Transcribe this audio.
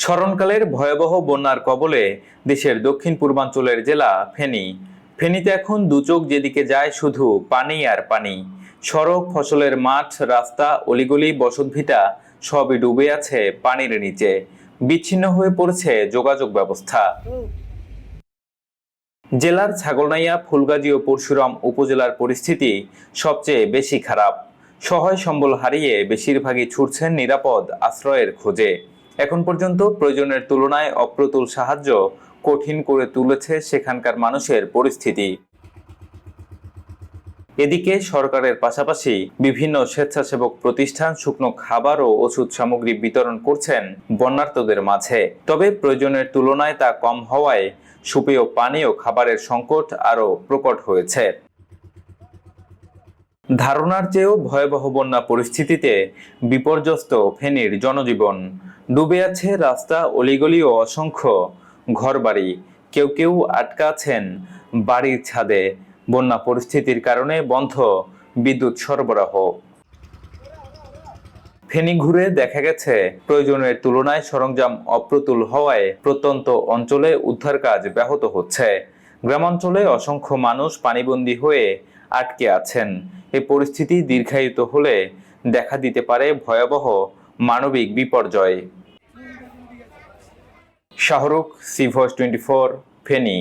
স্মরণকালের ভয়াবহ বন্যার কবলে দেশের দক্ষিণ পূর্বাঞ্চলের জেলা ফেনী। ফেনীতে এখন দুচোখ যেদিকে যায় শুধু পানি আর পানি। সড়ক, ফসলের মাঠ, রাস্তা, অলিগলি বসতভিটা সবই ডুবে আছে পানির নিচে। বিচ্ছিন্ন হয়ে পড়েছে যোগাযোগ ব্যবস্থা। জেলার ছাগলনাইয়া, ফুলগাজী ও পরশুরাম উপজেলার পরিস্থিতি সবচেয়ে বেশি খারাপ। সহায় সম্বল হারিয়ে বেশিরভাগই ছুটছেন নিরাপদ আশ্রয়ের খোঁজে। এখন পর্যন্ত প্রয়োজনের তুলনায় অপ্রতুল সাহায্য কঠিন করে তুলেছে সেখানকার মানুষের পরিস্থিতি। এদিকে সরকারের পাশাপাশি বিভিন্ন স্বেচ্ছাসেবক প্রতিষ্ঠান শুকনো খাবার ও ওষুধ সামগ্রী বিতরণ করছেন বন্যার্তদের মাঝে। তবে প্রয়োজনের তুলনায় তা কম হওয়ায় সুপেয় পানি ও খাবারের সংকট আরও প্রকট হয়েছে। ধারণার চেয়েও ভয়াবহ বন্যা পরিস্থিতিতে বিপর্যস্ত ফেনীর জনজীবন। ডুবে আছে রাস্তা অলিগলি ও অসংখ্য ঘরবাড়ি। কেউ কেউ আটকা আছেন বাড়ির ছাদে। বন্যা পরিস্থিতির কারণে বন্ধ বিদ্যুৎ সরবরাহ। ফেনী ঘুরে দেখা গেছে, প্রয়োজনের তুলনায় সরঞ্জাম অপ্রতুল হওয়ায় প্রত্যন্ত অঞ্চলে উদ্ধার কাজ ব্যাহত হচ্ছে। গ্রামাঞ্চলে অসংখ্য মানুষ পানিবন্দী হয়ে আটকে আছেন। এই পরিস্থিতি দীর্ঘায়িত হলে দেখা দিতে পারে ভয়াবহ মানবিক বিপর্যয়। শাহরুখ সিভস টোয়েন্টি ফোর ফেনী